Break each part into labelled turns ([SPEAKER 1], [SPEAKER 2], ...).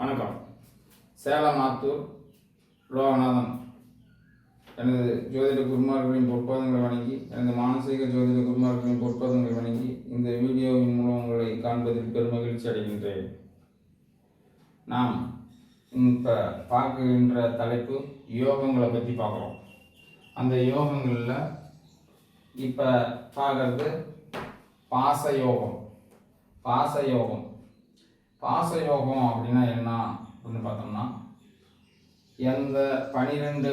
[SPEAKER 1] வணக்கம். சேலம் ஆத்தூர் லோகநாதன் எனது ஜோதிட குருமார்களின் பொற்பாதங்களை வணங்கி எனது மானசீக ஜோதிட குருமார்களின் பொற்பாதங்களை வணங்கி இந்த வீடியோவின் மூலம் உங்களை காண்பதில் பெருமகிழ்ச்சி அடைகின்றேன். நாம் இப்போ பார்க்கின்ற தலைப்பு யோகங்களை பற்றி பார்க்குறோம். அந்த யோகங்களில் இப்போ பார்க்கறது பாச யோகம். பாச யோகம். பாச யோகம் அப்படின்னா என்ன அப்படின்னு பார்த்தோம்னா எந்த பனிரெண்டு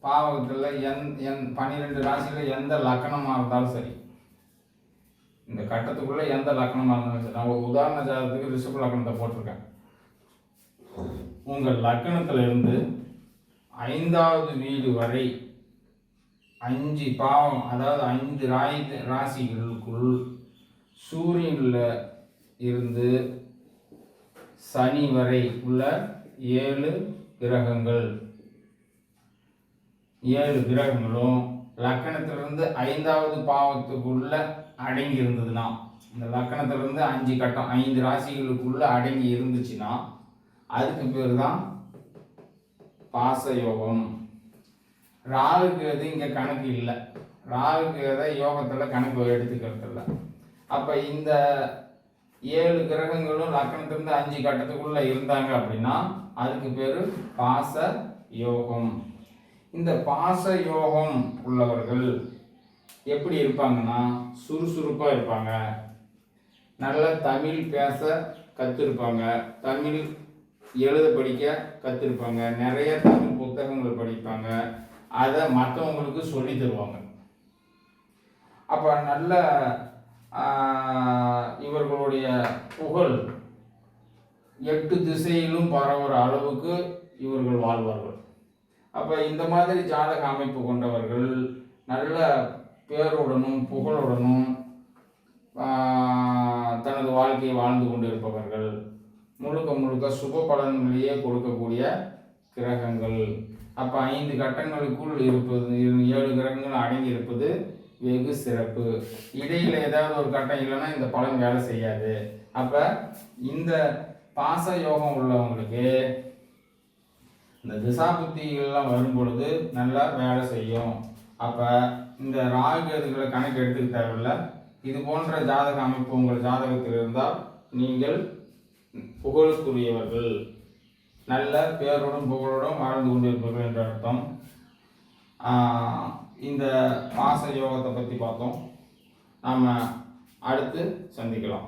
[SPEAKER 1] பாவகத்தில் எந் எந் பன்னிரெண்டு ராசியில் எந்த லக்கணமாக இருந்தாலும் சரி இந்த கட்டத்துக்குள்ளே எந்த லக்கணமாக இருந்தாலும் சரி நான் உதாரண ஜாதகத்துக்கு ரிஷப லக்கணத்தை போட்டிருக்கேன். உங்கள் லக்கணத்திலிருந்து ஐந்தாவது வீடு வரை அஞ்சு பாவம் அதாவது ஐந்து ராய் ராசிகளுக்குள் சூரியனில் இருந்து சனி வரை உள்ள ஏழு கிரகங்கள். ஏழு கிரகங்களும் லக்கணத்திலிருந்து ஐந்தாவது பாவத்துக்குள்ள அடங்கி இருந்ததுன்னா இந்த லக்கணத்திலிருந்து அஞ்சு கட்டம் ஐந்து ராசிகளுக்குள்ள அடங்கி இருந்துச்சுன்னா அதுக்கு பேர் தான் பாசயோகம். ராகுக்கு எது இங்கே கணக்கு இல்லை. ராகுக்கு எதை யோகத்தில் கணக்கு எடுத்துக்கிறது இல்லை அப்போ இந்த ஏழு கிரகங்களும் லக்னத்திலிருந்து அஞ்சு கட்டத்துக்குள்ள இருந்தாங்க அப்படின்னா அதுக்கு பேர் பாச யோகம் இந்த பாச யோகம் உள்ளவர்கள் எப்படி இருப்பாங்கன்னா சுறுசுறுப்பாக இருப்பாங்க. நல்ல தமிழ் பேச கற்றுருப்பாங்க தமிழ் எழுத படிக்க கற்றுருப்பாங்க நிறைய தமிழ் புத்தகங்கள் படிப்பாங்க. அதை மற்றவங்களுக்கு சொல்லி தருவாங்க. அப்போ நல்ல ஆஹ், இவர்களுடைய எட்டு திசையிலும் பரவுற அளவுக்கு இவர்கள் வாழ்வார்கள். அப்போ இந்த மாதிரி ஜாதக அமைப்பு கொண்டவர்கள் நல்ல பேருடனும் புகழுடனும் தனது வாழ்க்கையை வாழ்ந்து கொண்டிருப்பவர்கள் முழுக்க முழுக்க சுப பலன்களையே கொடுக்கக்கூடிய கிரகங்கள். அப்போ ஐந்து கட்டங்களுக்குள் இருப்பது ஏழு கிரகங்கள் அடங்கி இருப்பது வெகு சிறப்பு. இடையில் ஏதாவது ஒரு கட்டம் இல்லைன்னா இந்த பலன் வேலை செய்யாது. அப்போ இந்த பாச யோகம் உள்ளவங்களுக்கு இந்த திசாபுத்திகள்லாம் வரும் பொழுது நல்லா வேலை செய்யும். அப்போ இந்த ராகு கணக்கு எடுத்துக்க தேவையில்ல. இது போன்ற ஜாதக அமைப்பு உங்கள் ஜாதகத்தில் இருந்தால் நீங்கள் புகழுக்குரியவர்கள். நல்ல பேருடன் புகழுடன் வாழ்ந்து கொண்டிருப்பீர்கள் என்ற அர்த்தம். இந்த மாச யோகத்தை பற்றி பார்த்தோம். நாம் அடுத்து சந்திக்கலாம்.